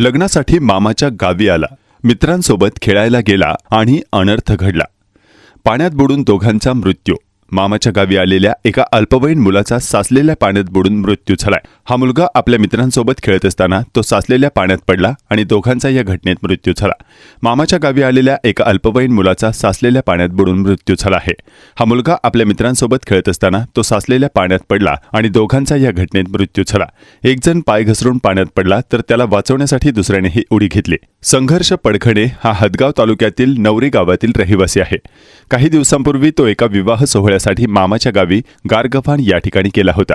लग्नासाठी मामाच्या गावी आला. मित्रांसोबत खेळायला गेला आणि अनर्थ घडला. पाण्यात बुडून दोघांचा मृत्यू. मामाच्या गावी आलेल्या एका अल्पवयीन मुलाचा साचलेल्या पाण्यात बुडून मृत्यू झालाय. हा मुलगा आपल्या मित्रांसोबत खेळत असताना तो साचलेल्या पाण्यात पडला आणि दोघांचा या घटनेत मृत्यू झाला. मामाच्या गावी आलेल्या एका अल्पवयीन मुलाचा साचलेल्या पाण्यात बुडून मृत्यू झाला आहे. हा मुलगा आपल्या मित्रांसोबत खेळत असताना तो साचलेल्या पाण्यात पडला आणि दोघांचा या घटनेत मृत्यू झाला. एकजण पाय घसरून पाण्यात पडला तर त्याला वाचवण्यासाठी दुसऱ्याने ही उडी घेतली. संघर्ष पडखणे हा हदगाव तालुक्यातील नवरी गावातील रहिवासी आहे. काही दिवसांपूर्वी तो एका विवाह सोहळ्यासाठी मामाच्या गावी गारगव्हाण या ठिकाणी केला होता.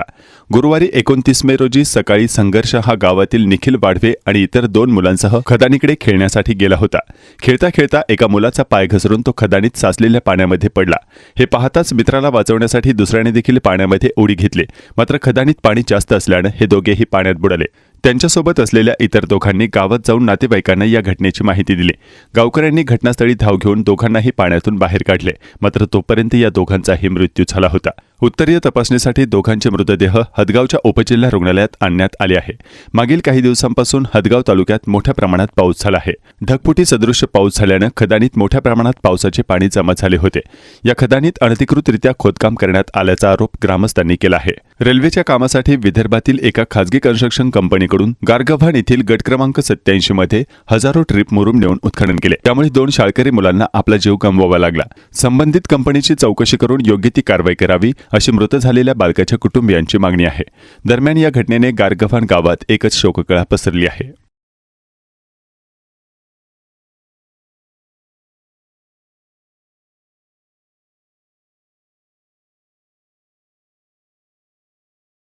गुरुवारी एकोणतीस मे रोजी सकाळी संघर्ष हा गावातील निखिल वाढवे आणि इतर दोन मुलांसह खदानीकडे खेळण्यासाठी गेला होता. खेळता खेळता एका मुलाचा पाय घसरून तो खदानीत साचलेल्या पाण्यामध्ये पडला. हे पाहताच मित्राला वाचवण्यासाठी दुसऱ्याने देखील पाण्यामध्ये उडी घेतली. मात्र खदानीत पाणी जास्त असल्यानं हे दोघेही पाण्यात बुडाले. त्यांच्यासोबत असलेल्या इतर दोघांनी गावात जाऊन नातेवाईकांना या घटनेची माहिती दिली. गावकऱ्यांनी घटनास्थळी धाव घेऊन दोघांनाही पाण्यातून बाहेर काढले. मात्र तोपर्यंत या दोघांचाही मृत्यू झाला होता. उत्तरीय तपासणीसाठी दोघांचे मृतदेह हदगावच्या उपजिल्हा रुग्णालयात आणण्यात आले आहे. मागील काही दिवसांपासून हदगाव तालुक्यात मोठ्या प्रमाणात पाऊस झाला आहे. ढगफुटी सदृश्य पाऊस झाल्यानं खदानीत मोठ्या प्रमाणात पावसाचे पाणी जमा झाले होते. या खदानीत अनधिकृतरित्या खोदकाम करण्यात आल्याचा आरोप ग्रामस्थांनी केला आहे. रेल्वेच्या कामासाठी विदर्भातील एका खासगी कन्स्ट्रक्शन कंपनीकडून गारगव्हाण येथील गट क्रमांक सत्याऐंशी मध्ये हजारो ट्रिप मुरुम नेऊन उत्खनन केले. त्यामुळे दोन शाळकरी मुलांना आपला जीव गमवावा लागला. संबंधित कंपनीची चौकशी करून योग्य ती कारवाई करावी अशी मृत झालेल्या बालकाच्या कुटुंबियांची मागणी आहे. दरम्यान या घटनेने गारगव्हाण गावात एकच शोककळा पसरली आहे.